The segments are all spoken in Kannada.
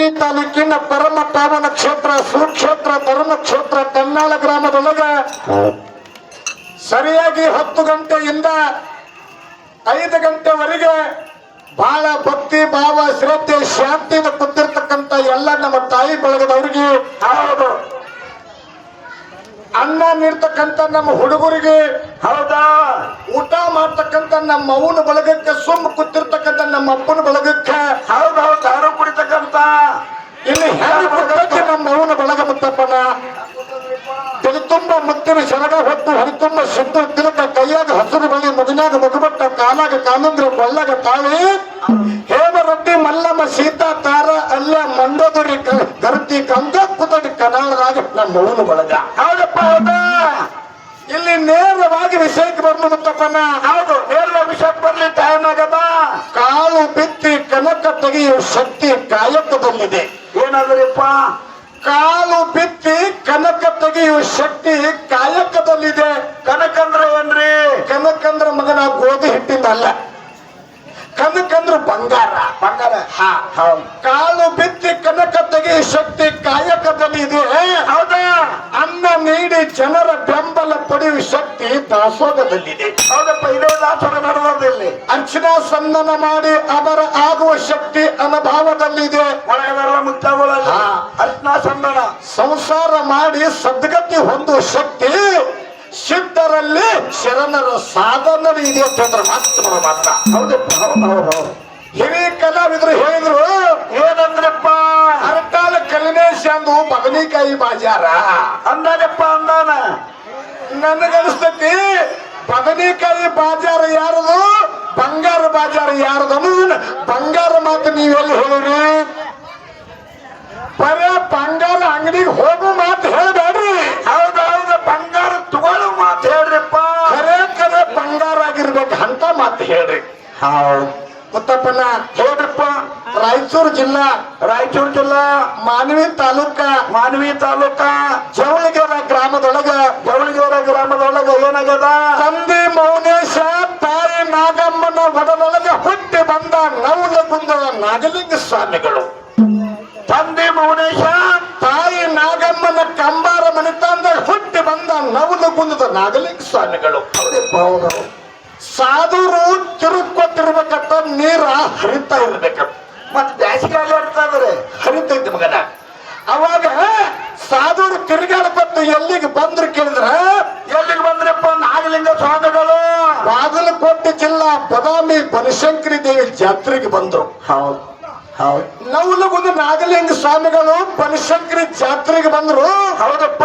ಮಾನ್ವಿ ತಾಲೂಕಿನ ಪರಮ ಪಾವನ ಕ್ಷೇತ್ರ ಸುಕ್ಷೇತ್ರ ಧರ್ಮ ಕ್ಷೇತ್ರ ಕನ್ನಾಳ ಗ್ರಾಮದೊಳಗ ಸರಿಯಾಗಿ ಹತ್ತು ಗಂಟೆಯಿಂದ ಐದು ಗಂಟೆವರೆಗೆ ಬಹಳ ಭಕ್ತಿ ಭಾವ ಶ್ರದ್ಧೆ ಶಾಂತಿಯಿಂದ ಕೂತಿರ್ತಕ್ಕಂಥ ಎಲ್ಲ ನಮ್ಮ ತಾಯಿ ಬಳಗದವ್ರಿಗೆ ಹೌದು. ಅನ್ನ ನೀಡ್ತಕ್ಕಂಥ ನಮ್ಮ ಹುಡುಗರಿಗೆ ಹೌದಾ? ಊಟ ಮಾಡ್ತಕ್ಕಂಥ ನಮ್ಮ ಅವನ ಬಳಗಕ್ಕೆ ಸುಮ್ಮ ಕೂತಿರ್ತಕ್ಕಂಥ ನಮ್ಮ ಅಪ್ಪನ ಬಳಗಕ್ಕೆ ಹೌದೌದು. ಕೊಟ್ಟಕ್ಕೆ ನಮ್ಮ ಮೌನ ಬಳಗ ಮುತ್ತಪ್ಪನ. ತಿಳಿತುಂಬ ತುಂಬ ಮುತ್ತಿನ ಶರಗ ಹೊತ್ತು ಹರಿತುಂಬ ಸಿದ್ದು ತಿಲಕ ಕೈಯಾಗ ಹಸಿರು ಬಳಿ ಮಗನಾಗ ಮಗುಬಟ್ಟ ಕಾಲಾಗ ಕಾನಂದ್ರ ಕೊಳ್ಳಾಗ ತಾಳಿ. ಹೇಮರೊಟ್ಟಿ ಮಲ್ಲಮ್ಮ ಸೀತಾ ತಾರ ಅಲ್ಲ ಮಂಡೋದರಿ ಗರ್ತಿ ಕಂದ ಕುತಡಿ ಕನಾಳರಾಗ ನಮ್ಮ ಅವನ ಬಳಗ. ಹೌದಪ್ಪ ಹೌದಾ? ಇಲ್ಲಿ ನೇರವಾಗಿ ವಿಷಯಕ್ಕೆ ಮುತ್ತಪ್ಪನ. ಹೌದು ನೇರ ವಿಷಯಕ್ಕೆ ಬರ್ಲಿ ಟೈಮ್ ಆಗದ. ಕಾಲು ಕನಕ ತೆಗೆಯುವ ಶಕ್ತಿ ಕಾಯಕದಲ್ಲಿದೆ ಏನಾದ್ರಪ್ಪ? ಕಾಲು ಬಿತ್ತಿ ಕನಕ ತೆಗೆಯುವ ಶಕ್ತಿ ಕಾಯಕದಲ್ಲಿದೆ ಕನಕಂದ್ರ ಏನ್ರಿ? ಕನಕಂದ್ರ ಮಗನ ಗೋಧಿ ಹಿಟ್ಟಿಂದ ಅಲ್ಲ ಕನಕಂದ್ರ ಬಂಗಾರ. ಬಂಗಾರ. ಹಾ. ಹೌದು ಕಾಲು ಬಿತ್ತಿ ಕನಕ ತೆಗೆಯುವ ಶಕ್ತಿ ಕಾಯಕದಲ್ಲಿ ಇದೆ. ಹೌದಾ? ಅನ್ನ ನೀಡಿ ಜನರ ಬೆಂಬಲ ಪಡೆಯುವ ಶಕ್ತಿ ದಾಸೋಗದಲ್ಲಿದೆ ಹೌದಪ್ಪ ಇದೇ ದಾಸೋಗ ನಡೆದಲ್ಲಿ ಅರ್ಚನಾ ಸಂದನ ಮಾಡಿ ಅವರ ಆಗುವ ಶಕ್ತಿ ಅನುಭಾವದಲ್ಲಿದೆ. ಒಳಗಡೆಲ್ಲ ಮುತ್ತಾಗೋಳಲ್ಲ ಹಾ. ಅರ್ಶನ ಸಂದನ. ಸಂಸಾರ ಮಾಡಿ ಸದ್ಗತಿ ಹೊಂದುವ ಶಕ್ತಿ ಸಿದ್ಧರಲ್ಲಿ ಶರಣರ ಸಾಧನರು ಇದೆ ಅಂತಂದ್ರೆ ಮಾತ್ರ ಮಾತ್ರ. ಹೌದಪ್ಪ ಹೌದು ಹೌದು ಹೌದು. ಹಿರಿಯ ಕಲಾವಿದ್ರು ಹೇಳಿದ್ರು ಏನಂದ್ರಪ್ಪ? ಅರಟಾಲ ಕಲಿನೇಶ ಅಂದು ಬದನೆಕಾಯಿ ಬಾಜಾರ. ಅಂದಾನಪ್ಪ ಅಂದಾನ? ನನಗನಿಸ್ತತಿ ಬದನೆಕಾಯಿ ಬಾಜಾರ ಯಾರದು? ಬಂಗಾರ ಬಾಜಾರ ಯಾರದು ಅನ್ನೋದನ್ನ ಬಂಗಾರ ಮಾತು ನೀವೆಲ್ಲಿ ಹೇಳಿರಿ? ಬರೇ ಬಂಗಾರ ಅಂಗಡಿಗೆ ಹೋಗು ಮಾತು ಹೇಳಬೇಡ್ರಿ ಹೌದು ಹೌದು ಬಂಗಾರ ತಗೊಳ್ಳೋ ಮಾತು ಹೇಳ್ರಿಪ್ಪ ಖರೆ ಖರೆ ಬಂಗಾರ ಆಗಿರ್ಬೇಕು ಅಂತ ಮಾತು ಹೇಳ್ರಿ. ಹೌದು ಮುತ್ತಪ್ಪನ ಹೇಳ್ರಿಪ್ಪ ರಾಯಚೂರು ಜಿಲ್ಲಾ ರಾಯಚೂರು ಜಿಲ್ಲಾ ಮಾನವಿ ತಾಲೂಕ ಮಾನವಿ ತಾಲೂಕ. ಜವಳಿಗೇರ ಗ್ರಾಮದೊಳಗ. ಜವಳಿಗೇರ ಗ್ರಾಮದೊಳಗ ಏನಾಗ್ಯದ? ತಂದೆ ಮೌನೇಶ ತಾಯಿ ನಾಗಮ್ಮನ ಒಡನೊಳಗ ಹುಟ್ಟಿ ಬಂದ ನವಲ ಗುಂದದ ನಾಗಲಿಂಗ ಸ್ವಾಮಿಗಳು. ತಂದೆ ಮೌನೇಶ ತಾಯಿ ನಾಗಮ್ಮನ ಕಂಬಾರ ಮನಿತಂದ ಹುಟ್ಟಿ ಬಂದ ನವಲ ಗುಂದದ ನಾಗಲಿಂಗ ಸ್ವಾಮಿಗಳು. ಹೌದಪ್ಪ ಹೌದು ಹೌದು. ಸಾಧುರು ತಿರುಕೊತಿರ್ಬೇಕಂತ ನೀರ ಹರಿತಾ ಇರ್ಬೇಕಂತ ಮತ್ತೆ ಬ್ಯಾಸಿಗೆ ಇರ್ತದ್ರಿ ಹರಿತೈತಿ ಮಗನ. ಅವಾಗ ಸಾಧುರು ತಿರುಗಾಡಪಟ್ಟು ಎಲ್ಲಿಗೆ ಬಂದ್ರು ಕೇಳಿದ್ರ? ಎಲ್ಲಿಗೆ ಬಂದ್ರಪ್ಪ? ನಾಗಲಿಂಗ ಸ್ವಾಮಿಗಳು. ಬಾಗಲಕೋಟೆ ಜಿಲ್ಲಾ ಬದಾಮಿ ಬನಶಂಕರಿ ದೇವಿ ಜಾತ್ರೆಗೆ ಬಂದ್ರು. ಹೌದು. ಹೌದು. ನವಲಗುಂದ ನಾಗಲಿಂಗ ಸ್ವಾಮಿಗಳು ಬನಶಂಕರಿ ಜಾತ್ರೆಗೆ ಬಂದ್ರು. ಹೌದಪ್ಪ.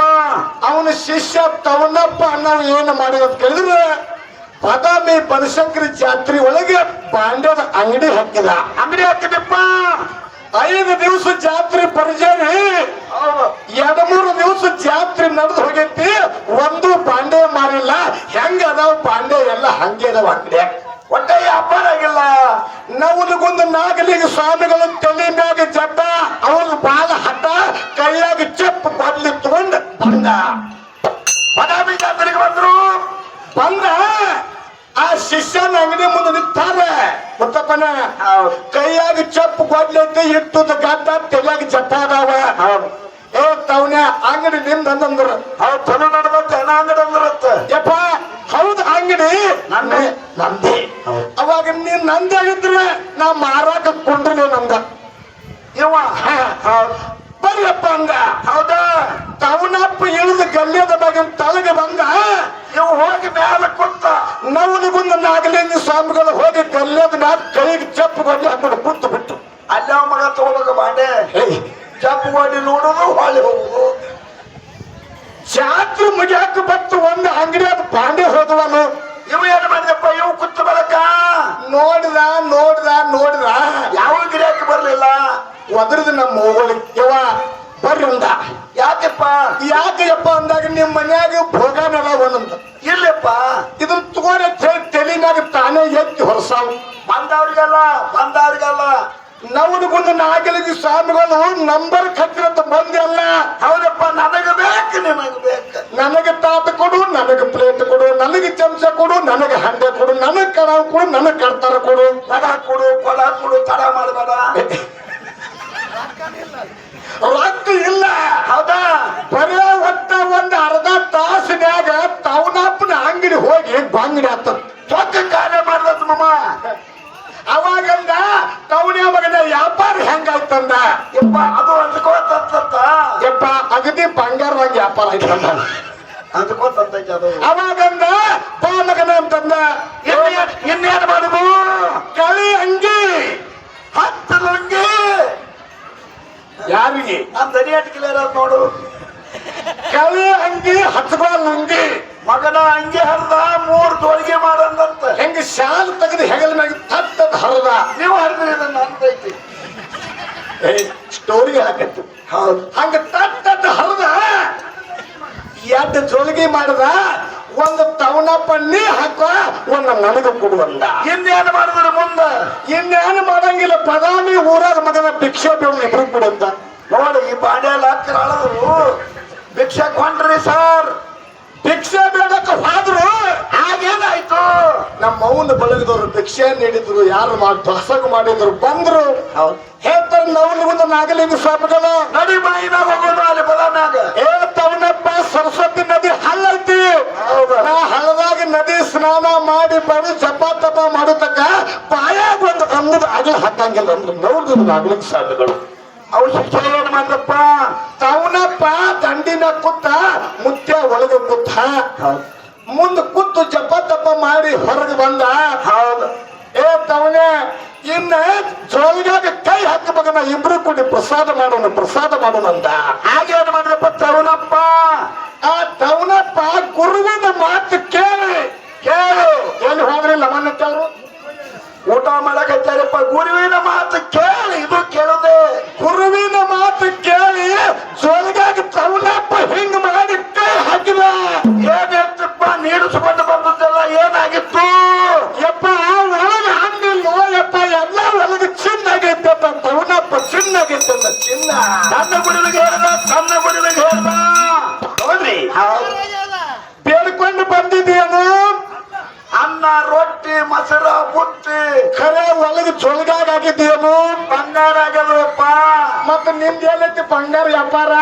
ಅವನ ಶಿಷ್ಯ ತವನಪ್ಪ ನಾವು ಏನು ಮಾಡಿದ ಕೇಳಿದ್ರೆ? ಬದಾಮಿ ಬನಶಂಕರಿ ಜಾತ್ರೆ ಒಳಗೆ ಬಾಂಡ್ಯದ ಅಂಗಡಿ ಹಾಕಿಲ್ಲ ಅಂಗಡಿ ಹಾಕಿದಪ್ಪ ಐದು ದಿವಸ ಜಾತ್ರೆ ಹೌದು ಎರಡ್ ಮೂರು ದಿವಸ ಜಾತ್ರೆ ನಡೆದು ಹೋಗೈತಿ. ಒಂದು ಪಾಂಡೆ ಮಾರಿಲ್ಲ. ಹೆಂಗ ಅದಾವ ಪಾಂಡೆ ಎಲ್ಲ ಹಂಗೆ ಅದಾವ ಅಂಗಡಿ. ಒಟ್ಟೆ ವ್ಯಾಪಾರ ಆಗಿಲ್ಲ. ನವಲಗೊಂದು ನಾಗಲಿಗೆ ಸ್ವಾಮಿಗಳು ತಲೆ ಮ್ಯಾಗ ಜಡ್ಡ ಅವನು ಬಾಲ ಹಠ ಕೈಯಾಗ ಚಪ್ಪ ಬದ್ಲಿ ತಗೊಂಡ್ ಬಂದ. ಬದಾಮಿ ಜಾತ್ರೆಗೆ ಬಂದ್ರು. ಬಂದ. ಶಿಷ್ಯನ ಅಂಗಡಿ ಮುಂದೆ ನಿಂತಾರೆ ಗೊತ್ತಪ್ಪನ ಕೈಯಾಗಿ ಚಪ್ಪು ಕೊಡ್ಲೈತಿ ಇಟ್ಟದ ಗಡ್ಡ ತಲೆಯಾಗ ಜಟ್ಟ ಅದಾವ. ಏ ತವನ ಅಂಗಡಿ ನಿಮ್ದು ಅಂದ್ರ ಹೌದು ಚಲೋ ನಡೆದ ಜನ ಅಂಗಡಿ ಅಂದ್ರತ್ತ ಯಪ್ಪ ಹೌದು ಅಂಗಡಿ. ನಂದೇ. ನಂದಿ. ಅವಾಗ ನೀನ್ ನಂದಾಗಿದ್ರೆ ನಾ ಮಾರಾಟ ಕೊಂಡ್ರಿ ನಂದ ಇವ? ಹ, ಹಂಗ? ಹೌದಾ? ತವನಪ್ಪ ಇಳಿದ ಗಲ್ಯದ ಮಗನ್ ತಳಗೆ ಬಂದ ಇವು ಹೋಗಿ ಮ್ಯಾಲ ಕುಂತ ಬಂದ ನಾಗಲಿಂಗ ಸ್ವಾಮಿಗಳು ಹೋಗಿ ಗಲ್ಯದ ಮ್ಯಾಲ ಕೈಗೆ ಚಪ್ಪು ಬಂದು ಅಂದ್ರೆ ಕುಂತು ಬಿಟ್ಟು ಅಲ್ಲ ಮಗ ತಗೊಳಕ ಬಾಂಡೆ? ಚಪ್ಪು ಮಾಡಿ ನೋಡೋದು ಹೊಳೆ ಹೋಗುದು. ಜಾತ್ರೆ ಮುಗಿಯಾಕ ಬತ್ತು ಒಂದು ಅಂಗಡಿ ಅದು ಪಾಂಡೆ ಹೋದವನು ಇವ ಏನ್ ಮಾಡಿದಪ್ಪ ಇವ್ ಕುತ್ತ ಬಳಕ ನೋಡಿದ ನೋಡಿದ ನೋಡಿದ ಯಾವ ಗಿರಾಕಿ ಬರ್ಲಿಲ್ಲ ಒದರಿದ ನಮ್ಮ ಹೋಗಲಿ. ಯವ ಬರ್ರಿ ಅಂದ ಯಾಕಪ್ಪ? ಯಾಕೆಯಪ್ಪ ಅಂದಾಗ ನಿಮ್ ಮನ್ಯಾಗ ಭೋಗ ಒಂದಂತ. ಇಲ್ಲಪ್ಪ. ಇದನ್ನ ತಗೊಂಡ ತಲೆನಾಗ ತಾನೇ ಎತ್ತಿ ಹೊರಸಾವ್. ಬಂದವ್ರಿಗೆಲ್ಲ ಬಂದವ್ರಿಗೆಲ್ಲ. ಬಂದು ನಾಗಲಿಗೆ ಸ್ವಾಮಿಗಳು ನಂಬರ್ ಕಟ್ಟಿರಂತ ಬಂದಿಲ್ಲ ಅಲ್ಲ ಹೌದಪ್ಪ ನನಗೆ ಬೇಕು ನಿಮಗೆ ಬೇಕು. ನನಗೆ ತಾತ ಕೊಡು ನನಗೆ ಪ್ಲೇಟ್ ಕೊಡು ನನಗೆ ಚಮಚ ಕೊಡು ನನಗೆ ಹಂಡೆ ಕೊಡು ನನಗೆ ಕಡಾವ್ ಕೊಡು ನನಗೆ ಕಡ್ತಾರ ಕೊಡು. ತಡ ಕೊಡು ಕೊಡ ಕೊಡು ತಡ ಮಾಡಬೇಡ ರೊಕ್ಕ ಇಲ್ಲ. ಹೌದಾ? ಬರೇ ಹೊತ್ತ ಒಂದ್ ಅರ್ಧ ತಾಸಿನ್ಯಾಗ ತವನಪ್ಪನ ಅಂಗಡಿ ಹೋಗಿ ಬಂಗಡಿ ಆತ. ಚೊಕ್ಕ ಕಾರ್ಯ ಮಾಡದ ಮಮ್ಮ ಅವಾಗಂದ ತವನೇ ಮಗನ ವ್ಯಾಪಾರ ಹೆಂಗಾಯ್ತಂದ? ಯಪ್ಪ ಅದು ಅಂದ್ಕೋತಂತ ಯಪ್ಪ ಅಗದಿ ಬಂಗಾರದಾಗ ವ್ಯಾಪಾರ ಆಯ್ತಂದ ಅಂದ್ಕೋತಂತ ಅದು. ಅವಾಗಂದ ಬಾ ಮಗನ ಅಂತಂದ. ಇನ್ನೇನ್ ಇನ್ನೇನ್ ಮಾಡುದು ಕಳಿ ಅಂಗಿ ಹತ್ತು ಲುಂಗಿ ಯಾರಿಗೆ ಆ ದನಿ ಅಟ್ಕಿಲ್ಲ ನೋಡು. ಕಳಿ ಅಂಗಿ ಹತ್ಬಾಲ್ ಅಂಗಿ ಮಗನ ಅಂಗಿ ಹರಿದ ಮೂರ್ ತೋಳಿಗೆ ಮಾಡಂದಂತ ಹೆಂಗ ಶಾಲ್ ತೆಗೆದು ಹೆಗಲ ಮ್ಯಾಗ ತತ್ತ ಹರದ. ನೀವು ಹರಿದ್ರಿ ಇದನ್ನ ಅಂತೈತಿ ಏ ಸ್ಟೋರಿ ಹಾಕತ್ತು ಹೌದು. ಹಂಗ ತತ್ತ ಹರದ. ಎಡ್ ಜೋಳಿಗೆ ಮಾಡದ. ಒಂದು ತವನಪ್ಪ ನೀ ಹಾಕೋ ಒಂದು ನನಗ ಕೊಡುವಂತ ಇನ್ನೇನು ಮಾಡಿದ್ರೆ ಮುಂದ? ಇನ್ನೇನು ಮಾಡಂಗಿಲ್ಲ ಪದಾಮಿ ಊರಾದ ಮಗನ ಭಿಕ್ಷೆ ಬೇಡ ಇಬ್ರು ನೋಡಿ ಈ ಬಾಡ್ಯಾಲ ಹತ್ತಿರ ಭಿಕ್ಷೆ ಕೊಂಡ್ರಿ ಸರ್. ಭಿಕ್ಷೆ ಬೇಡಕ್ಕ ಹೋದ್ರು. ಹಾಗೇನಾಯ್ತು? ನಮ್ಮ ಮೌನ ಬಳಗದವ್ರು ಭಿಕ್ಷೆ ನೀಡಿದ್ರು ಯಾರು ಮಾಡಿ ಹೊಸಗು ಮಾಡಿದ್ರು ಬಂದ್ರು. ಹೇಳ್ತಾರೆ ನಾವು ಒಂದು ನಾಗಲಿಂಗ ಸ್ವಾಮಿಗಳು ನಡಿ ಬಾಯಿನಾಗ ಹೋಗೋದು ಅಲ್ಲಿ ಬದಾಮ್ಯಾಗ ಏ ಸರಸ್ವತಿ ನದಿ ಹಳ್ಳ ಐತಿ ಹೌದು. ನಾ ಹಳ್ಳದಾಗ ನದಿ ಮಾಡಿ ಬರು ಜಪ ತಪ ಮಾಡತಕ್ಕ ಬಾಯಾಗ ಒಂದು ಅಂದದ ಆಗ್ಲಿ ಹಾಕಂಗಿಲ್ಲ ಅಂದ್ರೆ ನೋಡಿದ್ರು ಆಗ್ಲಿಕ್ಕೆ ಸಾಧ್ಯಗಳು ಅವ್ರ ಶಿಕ್ಷಣ ಏನ್ ತವನಪ್ಪ ದಂಡಿನ ಕುತ್ತ ಮುತ್ಯ ಒಳಗೆ ಕುತ್ತ. ಮುಂದ ಕುತ್ತು ಜಪ ತಪ್ಪ ಮಾಡಿ ಹೊರಗೆ ಬಂದ. ಹೌದು. ಏ ತವನೆ ಇನ್ನ ಜೋಲ್ಗಾಗ ಕೈ ಹಾಕಬೇಕನ್ನ ಇಬ್ರು ಕೂಡಿ ಪ್ರಸಾದ ಮಾಡೋಣ ಪ್ರಸಾದ ಮಾಡೋಣ ಅಂತ. ಹಾಗೇನ್ ಏನೈತಿ ಬಂಗಾರ ವ್ಯಾಪಾರ?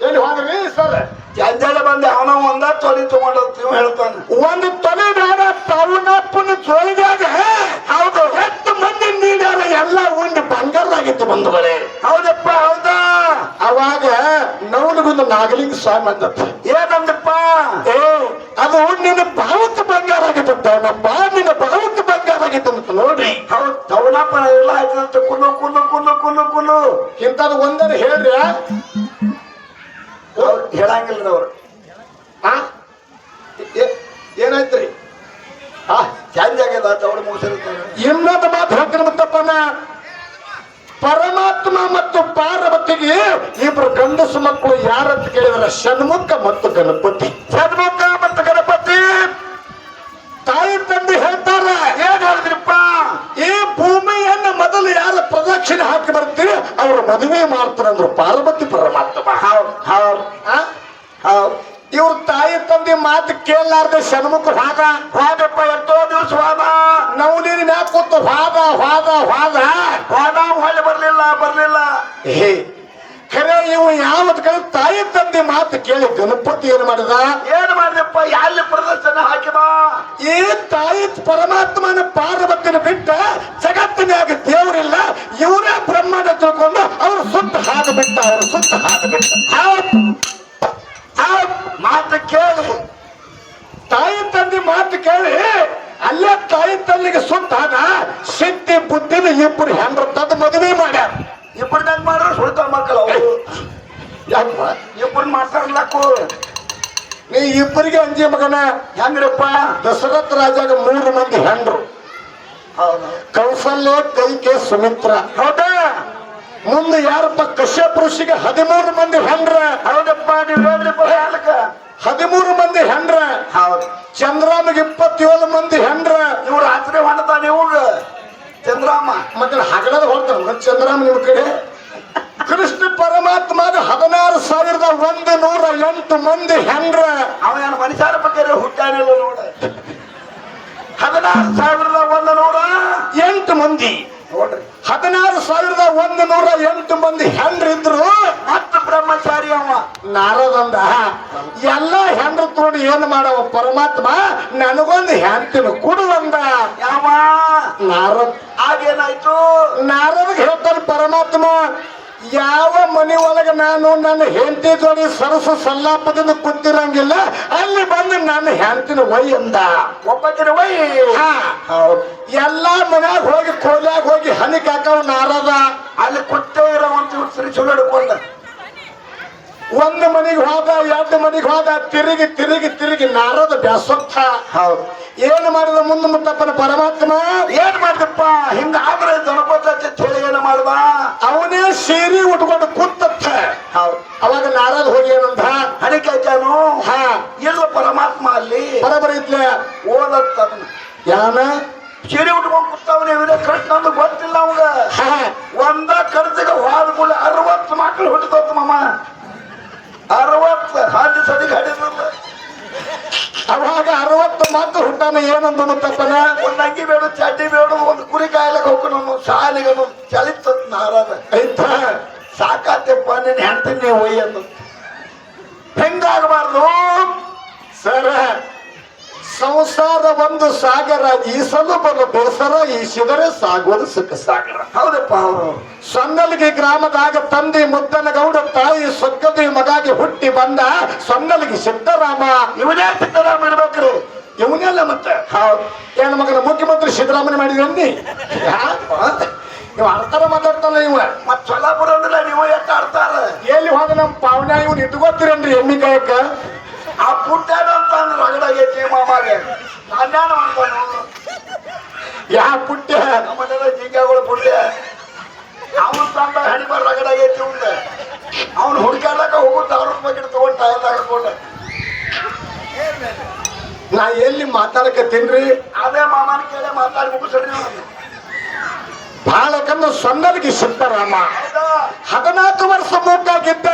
ಎಲ್ಲಿ ಹೋದ್ರಿ ಸರ್? ಜಂಜಾಲ ಬಂದೆ ಅವನ ಒಂದ ತೊಲಿ ತಗೊಂಡದ್ ನೀವು ಹೇಳ್ತಾನೆ. ಒಂದು ತೊಲೆ ಬೇಡ ತವನಪ್ಪನ ಜೋಳಿದಾಗ ಹೌದು. ಎಷ್ಟು ಮಂದಿ ನೀಡ್ಯಾರ ಎಲ್ಲ ಉಂಡು ಬಂಗಾರದಾಗಿತ್ತು ಬಂದು ಬಳೆ ಹೌದಪ್ಪ ಹೌದಾ? ಅವಾಗ ನವನಿಗೊಂದು ನಾಗಲಿಂಗ ಸ್ವಾಮಿ ಅಂದಪ್ಪ ಏನಂದಪ್ಪ? ಏ ಅದು ನಿನ್ನ ಭಾವಕ್ಕೆ ಬಂಗಾರ ಆಗಿತ್ತು ನಮ್ಮ ನಿನ್ನ ಬಂಗಾರ ಆಗಿತ್ತು ಅಂತ ನೋಡ್ರಿ ತವನಪ್ಪ ಎಲ್ಲ ಆಯ್ತಂತ ಕುಲ್ಲು ಕುಲ್ಲು ಕುಲ್ಲು ಕುಲ್ಲು ಕುಲ್ಲು. ಇಂಥದ್ದು ಒಂದನ್ನು ಹೇಳ್ರಿ ಅವ್ರು ಹೇಳಂಗಿಲ್ಲ ಅವ್ರು. ಆ? ಏ- ಏನಾಯ್ತ್ರಿ? ಆ ಚಂದ ಆಗ್ಯದ ತವಳು ಮುಗಿಸಿರ್ತಾರೆ ಇನ್ನೊಂದು ಮಾತು ಹೇಳ್ತೀನಿ ಮತ್ತಪ್ಪನ ಪರಮಾತ್ಮ ಮತ್ತು ಪಾರ್ವತಿಗೆ ಇಬ್ರು ಗಂಡಸು ಮಕ್ಕಳು ಯಾರಂತ ಕೇಳಿದ್ರೆ ಷಣ್ಮುಖ ಮತ್ತು ಗಣಪತಿ. ಪ್ರದಕ್ಷಿಣೆ ಹಾಕಿ ಬರ್ತೀರಿ ಅವರು ಮದುವೆ ಮಾಡ್ತಾರಂದ್ರು ಪಾರ್ವತಿ ಪರಮಾತ್ಮ. ಇವ್ರ ತಾಯಿ ತಂದೆ ಮಾತು ಕೇಳಲಾರ್ದೆ ಶನ್ಮುಖ ಹಾದ ಹೋದಪ್ಪ ಎಷ್ಟೋ ದಿವಸ ಹೋದ. ನಾವು ನೀನು ಮ್ಯಾಕ ಕೂತು ಹೋದ ಹೋದ ಹೋದ. ಹೋದ ಹೊಳೆ ಬರ್ಲಿಲ್ಲ ಬರ್ಲಿಲ್ಲ. ಹೇ ಖರೆ ಇವು ಯಾವತ್ ಕಡೆ ತಾಯಿ ತಂದೆ ಮಾತು ಕೇಳಿ ಗಣಪತಿ ಏನ್ ಮಾಡಿದ? ಏನ್ ಮಾಡಿದಪ್ಪ ಎಲ್ಲಿ ಪ್ರದರ್ಶನ ಹಾಕಿದ? ಈ ತಾಯಿ ಪರಮಾತ್ಮನ ಪಾರ್ವತಿನ ಬಿಟ್ಟ ಜಗತ್ತಿನಾಗ ದೇವರಿಲ್ಲ ಇವರೇ ಬ್ರಹ್ಮಾಂಡ ತಿಳ್ಕೊಂಡು ಅವರು ಸುತ್ತ ಹಾದು ಬಿಟ್ಟ, ಅವರು ಸುತ್ತ ಹಾದು ಬಿಟ್ಟ. ಮಾತು ಕೇಳು. ತಾಯಿ ತಂದೆ ಮಾತು ಕೇಳಿ, ಅಲ್ಲೇ ತಾಯಿ ತಂದೆಗೆ ಸುತ್ತ ಹಾದ ಸಿದ್ಧಿ, ಬುದ್ಧಿನ ಇಬ್ಬರು ಹೆಂಡ್ರ ತಂದು ಮದುವೆ ಮಾಡ್ಯಾರ. ಇಬ್ಬರು ಹೆಂಗ್ ಮಾಡ್ರ? ಸುಳ್ತ ಮಕ್ಕಳು ಅವರು. ಯಾಕಪ್ಪ? ಇಬ್ಬರು ಮಾಡ್ತಾರಲ್ಲಕ್ಕು ನೀ ಇಬ್ಬರಿಗೆ ಅಂಜಿ ಮಗನ ಹೆಂಗ್ರಪ್ಪ? ದಶರಥ ರಾಜಾಗ ಮೂರು ಮಂದಿ ಹೆಂಡ್ರು. ಕೌಸಲ್ಯ ಕೈಕೆ ಸುಮಿತ್ರ. ಹೌದಾ? ಮುಂದೆ ಯಾರಪ್ಪ ಕಶ್ಯಪ ಋಷಿಗೆ ಹದಿಮೂರು ಮಂದಿ ಹೆಂಡ್ರ? ಹೌದಪ್ಪ ನೀವು ಹೇಳ್ರಿ ಹದಿಮೂರು ಮಂದಿ ಹೆಂಡ್ರ? ಹೌದು. ಚಂದ್ರಮಗೆ ಇಪ್ಪತ್ತೇಳು ಮಂದಿ ಹೆಂಡ್ರ? ಇವ್ರು ರಾತ್ರಿ ಹೊಂಡ್ತಾನೆ ಇವ್ಗ ಚಂದ್ರಾಮ ಮತ್ತೆ ಹಗಲದ ಹೊಡ್ತಾರ ಚಂದ್ರಾಮ ನಿಮ್ ಕಡೆ? ಕೃಷ್ಣ ಪರಮಾತ್ಮಗ ಹದಿನಾರು ಸಾವಿರದ ಒಂದು ನೂರ ಎಂಟು ಮಂದಿ ಹೆಂಡ್ರ. ಅವನ ಮನುಷ್ಯರ ಬಗ್ಗೆ ಹುಟ್ಟಾನಿಲ್ಲ ನೋಡ. ಹದಿನಾರು ಸಾವಿರದ ಒಂದು ನೂರ ಎಂಟು ಮಂದಿ. ನೋಡ್ರಿ. ಹದಿನಾರು ಸಾವಿರದ ಒಂದು ನೂರ ಎಂಟು ಮಂದಿ ಹೆಂಡ್ರಿದ್ರು. ಹತ್ತು ಬ್ರಹ್ಮಚಾರಿ ಅವ. ನಾರದಂದ. ಎಲ್ಲ ಹೆಂಡ್ರ ತೋಡಿ ಏನ್ ಮಾಡವ ಪರಮಾತ್ಮ? ನನಗೊಂದು ಹೆಂಡತಿನು ಕುಡು ಅಂದ. ಯಾವ? ನಾರದ. ಆಗೇನಾಯ್ತು? ನಾರದ್ ಹೇಳ್ತಾನೆ ಪರಮಾತ್ಮ ಯಾವ ಮನೆ ಒಳಗೆ ನಾನು ನನ್ನ ಹೆಂಡತಿ ಜೋಡಿ ಸರಸ ಸಲ್ಲಾಪದಿಂದ ಕುಂತಿರಂಗಿಲ್ಲ ಅಲ್ಲಿ ಬಂದು ನನ್ನ ಹೆಂಡತಿನ ವೈ ಅಂದ. ಒಬ್ಬಕಿನ ವೈ. ಹೌದು. ಎಲ್ಲಾ ಮನ್ಯಾಗ ಹೋಗಿ ಕೋಲ್ಯಾಗ ಹೋಗಿ ಹನಿ ಕಾಕವ್ ನಾರದ. ಅಲ್ಲಿ ಕುತ್ತೇ ಇರೋವಂತ ಸರಿ ಚಲೋ ಹಿಡ್ಕೊಂಡ. ಒಂದು ಮನೆಗೆ ಹೋದ ಎರಡು ಮನೆಗೆ ಹೋದ ತಿರುಗಿ ತಿರುಗಿ ತಿರುಗಿ ನಾರದ ಬ್ಯಾಸೊತ್ತ ಹೌದು. ಏನು ಮಾಡಿದ ಮುಂದೆ ಮುತ್ತಪ್ಪನ ಪರಮಾತ್ಮ? ಏನ್ ಮಾಡಿದಪ್ಪ? ಹಿಂಗ ಆದ್ರೆ ಗಣಪತಿ ಅಂತ ಹೇಳಿ ಏನ ಮಾಡ್ದ ಅವನೇ ಸೀರೆ ಉಟ್ಕೊಂಡು ಕೂತತ್ತ ಅವಾಗ ನಾರದ ಹೋಗಿ ಏನಂದ ಹಣಿಕಾಯ್ತಾನು ಹಾ. ಇಲ್ಲ ಪರಮಾತ್ಮ ಅಲ್ಲಿ ಬರಬರ ಇತ್ಲೆ ಓದತ್ತ ಯಾನ? ಸೀರೆ ಉಟ್ಕೊಂಡ್ ಕೂತಾವನೆ ಇವನೇ ಕರೆಕ್ಟ್ ನಂದು ಗೊತ್ತಿಲ್ಲ ಅವಂಗ. ಒಂದ ಕರ್ತಿಗ ಹೋದ ಅರವತ್ತು ಮಕ್ಕಳು ಹುಟ್ಟಿದೋತ್ ಮಾಮ. ಅರವತ್ತು. ಹಾದಿ ಸದಿಗೆ ಹಡಿದಿಲ್ಲ ಅವಾಗ ಅರವತ್ತು ಮಾತು ಹುಟ್ಟಾನ ಏನಂತ ಮುತ್ತಪ್ಪನ ಒಂದ್ ಅಂಗಿ ಬೇಡ ಚಡ್ಡಿ ಬೇಡ ಒಂದು ಕುರಿ ಕಾಯಲಕ್ಕೆ ಹೋಗ್ಕೊಂಡು ಶಾಲೆಗನು ಶಾಲೆಗೆ ಚಲಿತ ನಾರದ. ಐತ ಸಾಕಾತೆಪ್ಪ ನೀನ್ ಹೆಂಡ್ತೀನಿ ಒಯ್ಯ ಹೆಂಗಾಗಬಾರ್ದು? ಸರ ಸಂಸಾರ ಒಂದು ಸಾಗರ ಈಸಲು ಬಲು ಬೇಸರ ಈಸಿದರೆ ಸಾಗುವುದು ಸುಖ ಸಾಗರ. ಹೌದಪ್ಪ ಅವರು ಸೊನ್ನಲ್ಗಿ ಗ್ರಾಮದಾಗ ತಂದೆ ಮುದ್ದನ ಗೌಡ ತಾಯಿ ಸೊಕ್ಕದಿ ಮಗಾಗಿ ಹುಟ್ಟಿ ಬಂದ ಸೊನ್ನಲ್ಗಿ ಸಿದ್ದರಾಮ. ಇವನೇ ಸಿದ್ದರಾಮ ಇರ್ಬೇಕ್ರಿ. ಇವನೆಲ್ಲ ಮತ್ತೆ? ಹೌದು. ಏನ್ ಮಗನ ಮುಖ್ಯಮಂತ್ರಿ ಸಿದ್ದರಾಮಯ್ಯ ಮಾಡಿದ್ರಿ ಇವ ಅರ್ಥನ ಮಾತಾಡ್ತಾನ ಇವ ಮತ್ ಸೊಲ್ಲಾಪುರ ಬರೋದಿಲ್ಲ ನೀವು ಎಷ್ಟು ಆಡ್ತಾರ ಎಲ್ಲಿ ಹೋದ ನಮ್ಮ ಪಾವನ ಇವನ್ ಇಟ್ಕೋತೀರೇನ್ರಿ ಎಮ್ಮಿ ಕಾಯಕ ಆ ಪುಟ್ಟ ಅಂತ ಅಂದ್ರೆ ರಗಡಾಗೈತಿ ಮಾಮಾಗೆ ನಾನ್ಯಾನ ಮಾಡ್ತಾನು ಯಾ ಪುಟ್ಟ? ನಮ್ಮನೆಲ್ಲ ಜಿಂಕೆಗಳು ಪುಟ್ಟ ಅವನು ತಂದ ಹಣಿಬಾರ ರಗಡಾಗೈತಿ ಉಂಡ. ಅವನು ಹುಡ್ಕಾಡಕ ಹೋಗುತ್ತ ಅವ್ರ ಬಗ್ಗೆ ತಗೊಂಡ್ ಟೈಲ್ ಹಾಕೊಂಡ ನಾ ಎಲ್ಲಿ ಮಾತಾಡಕತ್ತೀನ್ರಿ ಅದೇ ಮಾಮನ ಕೇಳಿ ಮಾತಾಡಿ ಮುಗಿಸ್ರಿ ನೀವು ಬಹಳ ಕಣ್ಣು ಸಿದ್ದರಾಮ ಹೌದಾ ಹದಿನಾಲ್ಕು ವರ್ಷ ಮೂಕಾಗಿದ್ದ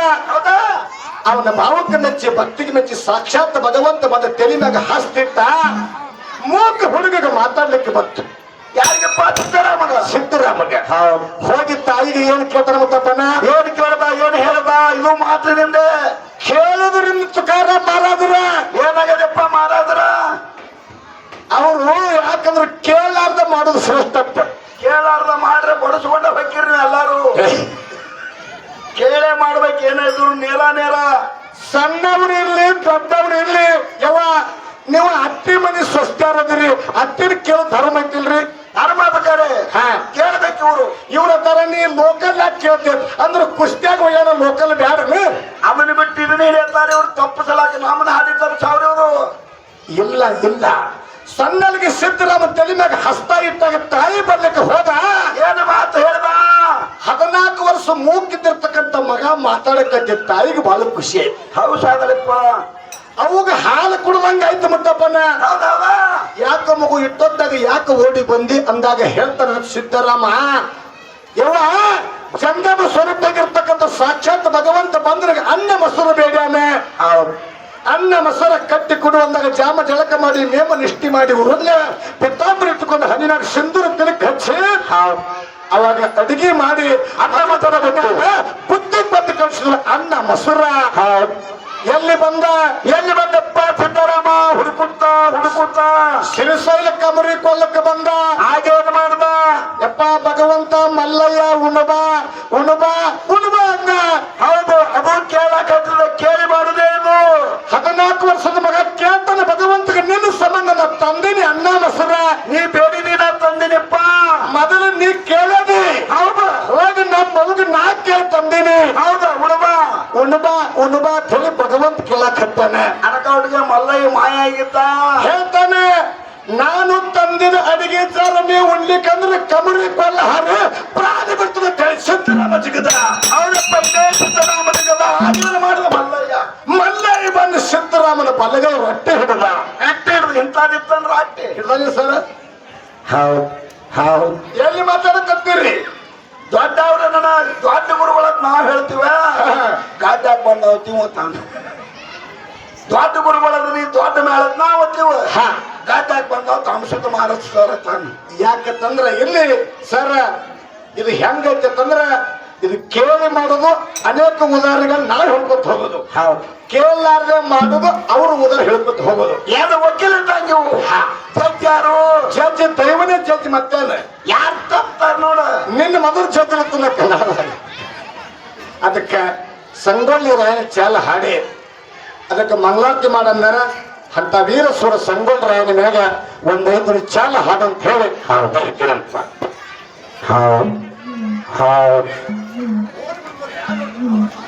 ಅವನ ಭಾವಕ್ಕೆ ಮೆಚ್ಚಿ ಭಕ್ತಿಗೆ ಮೆಚ್ಚಿ ಸಾಕ್ಷಾತ್ ಭಗವಂತ ಮದ ತೆಲಿನಾಗ ಹಾಸ್ತಿಟ್ಟ ಮೂಕ ಹುಡುಗಗೆ ಮಾತಾಡ್ಲಿಕ್ಕೆ ಬಂತು. ಯಾರಿಗಪ್ಪ ಸಿದ್ದರಾಮಗ ಸಿದ್ದರಾಮಗ ಹೋಗಿ ತಾಯಿಗೆ ಏನ್ ಕೇಳ್ತಾನ ಮುತ್ತಪ್ಪನ ಏನ್ ಕೇಳ್ದ ಏನ್ ಹೇಳ್ದ ಇದು ಮಾತಿನಿಂದ ಕೇಳಿದ್ರಿಂದ ತುಕಾರ ಮಾರಾದ್ರ? ಏನಾಗದಪ್ಪ ಮಾರಾದ್ರ? ಅವರು ಯಾಕಂದ್ರೆ ಕೇಳಾರ್ದ ಮಾಡೋದು ಶ್ರೇಷ್ಠತ್ವ. ಕೇಳಾರ್ದ ಮಾಡ್ರೆ ಬಡಿಸ್ಕೊಂಡ ಹೋಗಿರ್ರಿ ಎಲ್ಲಾರು ಕೇಳೇ ಮಾಡ್ಬೇಕು ಏನಿದ್ರು ನೇರ ನೇರ. ಸಣ್ಣವ್ರು ಇರ್ಲಿ ದೊಡ್ಡವ್ರು ಇರ್ಲಿ ಯಾವ ನೀವು ಅತ್ತಿ ಮನೆ ಸ್ವಸ್ಥರದಿರಿ ಅತ್ತಿನ ಕೇಳೋ ಧರ್ಮ ಐತಿಲ್ರಿ ಧರ್ಮ ಬೇಕಾರೆ ಹಾ. ಕೇಳ್ಬೇಕು ಇವ್ರು. ಇವ್ರ ತರ ನೀ ಲೋಕಲ್ ಯಾಕೆ ಕೇಳ್ತೇವೆ ಅಂದ್ರೆ ಕುಸ್ತಿಯಾಗ ಹೋಗ್ಯಾನ ಲೋಕಲ್ ಬ್ಯಾಡನು ಅವನ ಬಿಟ್ಟು ಇದನ್ನ ಹೇಳ್ತಾರೆ ಇವ್ರು. ತಪ್ಪಿಸಲಾಕ ನಮ್ಮನ್ನ ಹಾಡಿದ್ದಾರೆ ಸಾವಿರ ಇವರು. ಇಲ್ಲ ಇಲ್ಲ. ಸಣ್ಣಲ್ಗೆ ಸಿದ್ದರಾಮ ತಲೆ ಮ್ಯಾಗ ಹಸ್ತ ಇಟ್ಟಾಗ ತಾಯಿ ಬರ್ಲಿಕ್ಕೆ ಹೋದ? ಏನು ಮಾತು ಹೇಳ್ದ ಹದಿನಾಲ್ಕು ವರ್ಷ ಮೂಕಿದ್ದಿರ್ತಕ್ಕಂಥ ಮಗ ಮಾತಾಡಕತ್ತೆ ತಾಯಿಗೆ ಬಹಳ ಖುಷಿ ಆಯ್ತು. ಹೌಸಾದಪ್ಪ ಅವಾಗ ಹಾಲು ಕುಡ್ದಂಗ ಆಯ್ತು ಮತ್ತಪ್ಪನ. ಯಾಕ ಮಗು ಇಟ್ಟೊತ್ತಾಗ ಯಾಕೆ ಓಡಿ ಬಂದಿ ಅಂದಾಗ ಹೇಳ್ತಾರ ಸಿದ್ದರಾಮ ಯವ ಚಂದಮ ಸ್ವರೂಪಾಗಿರ್ತಕ್ಕಂಥ ಸಾಕ್ಷಾತ್ ಭಗವಂತ ಬಂದ್ರೆ ಅನ್ನ ಮೊಸರು ಬೇಡ ಹೌದು. ಅನ್ನ ಮೊಸರ ಕಟ್ಟಿ ಕೊಡು ಅಂದಾಗ ಜಾಮ ಜಳಕ ಮಾಡಿ ನೇಮ ನಿಷ್ಠಿ ಮಾಡಿ ಉರುದ್ಲೆ ಪಿತ್ತಾಂಬರಿ ಇಟ್ಟುಕೊಂಡು ಹದಿನಾರು ಸಿಂಧೂರ ತಿಲಕ್ ಹಚ್ಚಿ ಅವಾಗ ಅಡಿಗೆ ಮಾಡಿ ಅನ್ನ ಮೊಸರ ಬುದ್ಧಿ ಬಂದು ಕಳಿಸಿದ್ರು ಅನ್ನ ಮೊಸರ. ಎಲ್ಲಿ ಬಂದ, ಎಲ್ಲಿ ಬಂದಪ್ಪ ಸಿದ್ದರಾಮ? ಹುಡುಕುತ್ತ ಹುಡುಕುತ್ತ. ಸಿರಿಸೈಲ ಕಮರಿ ಕೊಲ್ಲಕ್ಕೆ ಬಂದ. ಹಾಗೇನು ಮಾಡ್ದ. ಯಪ್ಪ, ಭಗವಂತ, ಮಲ್ಲಯ್ಯ, ಉಣಬ ಉಣಬ ಉಣಬ ಅಂದ. ಹೌದು, ಅದು ಕೇಳಕತ್ತಿದ ಕೇಳಿ ಮಾಡುದೇನು ಹದಿನಾಲ್ಕು ವರ್ಷದ ಮಗ ಕೇಳ್ತಾನೆ, ಭಗವಂತಗೆ ನಿನ್ನ ಸಂಬಂಧ ತಂದಿನಿ ಅನ್ನ ಮೊಸರ. ನೀ ಬೇಡಿ, ನೀನ ತಂದಿನಪ್ಪ. ಮೊದಲು ನೀ ಕೇಳದಿ ಹೌದು ಹೋಗಿ ನಮ್ಮ ಮಗು ನಾ ಕೇಳಿ ತಂದೀನಿ ಹೌದು ಹುಡುಗ ಉಣಬ ಉಣಬಾ ತಲೆ ಭಗವಂತ ಕೇಳಕತ್ತಾನೆ ಅನಕೌಟ್ಗೆ ಮಲ್ಲಯ್ಯ ಮಾಯ ಆಗಿದ್ದ ಹೇಳ್ತಾನೆ ನಾನು ತಂದಿದ ಅಡಿಗೆ ಚಾರ ನೀವು ಉಣ್ಲಿಕ್ಕಂದ್ರೆ ಕಮರಿ ಕೊಲ್ಲ ಹಾರಿ ಪ್ರಾಣಿ ಬರ್ತದೆ ನಮ್ಮ ಜಿಗದ. ಇದೇ ಸಿದ್ದರಾಮನಿಗದ ಆಜ್ಞೆ ಮಾಡಿದ ಮಲ್ಲಯ್ಯ? ಮಲ್ಲಯ್ಯ ಬಂದು ಸಿದ್ದರಾಮನ ಬಲಗೈ ಹೊಟ್ಟೆ ಹಿಡಿದ. ಅಟ್ಟೆ ಹಿಡಿದು ಇಂಥದಿತ್ತಂದ್ರ ಅಟ್ಟೆ ಹಿಡಿದಲ್ಲ ಸರ್? ಹೌದು ಹೌದು. ಎಲ್ಲಿ ಮಾತಾಡಕತ್ತೀರಿ? ದೊಡ್ಡವ್ರ ನನ್ನ ದೊಡ್ಡ ಗುರುಗಳತ್ ನಾವ್ ಹೇಳ್ತೀವ? ಗಾಡ್ಯಾಗ ಬಂದವ್ ತಿಂವ ತಾನು ದೊಡ್ಡ ಗುರುಗಳದ ನೀ ದೊಡ್ಡ ಮೇಳದ್ ನಾವ್ ಒತ್ತೀವ? ಹಾ. ಗಾಡ್ಯಾಗ ಬಂದವ್ ತಾಮಸದ ಮಾರತ್ ಸರ್ ತಾನು ಯಾಕಂದ್ರ ಇಲ್ಲಿ ಸರ್ ಇದು ಹೆಂಗೈತೆ ಅಂದ್ರ ಇದು ಕೇಳಿ ಮಾಡೋದು ಅನೇಕ ಉದಾಹರಣೆಗಳು ನಾವು ಹೇಳ್ಕೊತ ಹೋಗೋದು. ಹೌದು. ಕೇಳಲಾರ್ದೆ ಮಾಡೋದು ಅವರು ಉದಾಹರಣೆ ಹೇಳ್ಕೊತ ಹೋಗೋದು. ಯಾರು ವಕೀಲ ಇದ್ದಂಗೆ ಇವು ಜಡ್ಜ್ ಯಾರು? ಜಡ್ಜ್ ದೈವನೇ ಜಡ್ಜ್ ಮತ್ತೆ ಯಾರು ತಪ್ಪಾರ ನೋಡ. ನಿನ್ನ ಮೊದಲು ಜಡ್ಜ್ ಅದಕ್ಕೆ ಸಂಗೊಳ್ಳಿ ರಾಯನ ಚಾಲ ಹಾಡಿ. ಅದಕ್ಕೆ ಮಂಗಳಾರತಿ ಮಾಡಂದ್ರ ಅಂತ ವೀರಸುರ ಸಂಗೊಳ್ಳಿ ರಾಯನ ಮ್ಯಾಗ ಒಂದೈದು ಚಾಲ ಹಾಡು ಅಂತ ಹೇಳಿ. ಹೌದು. ಹೌದು. うん。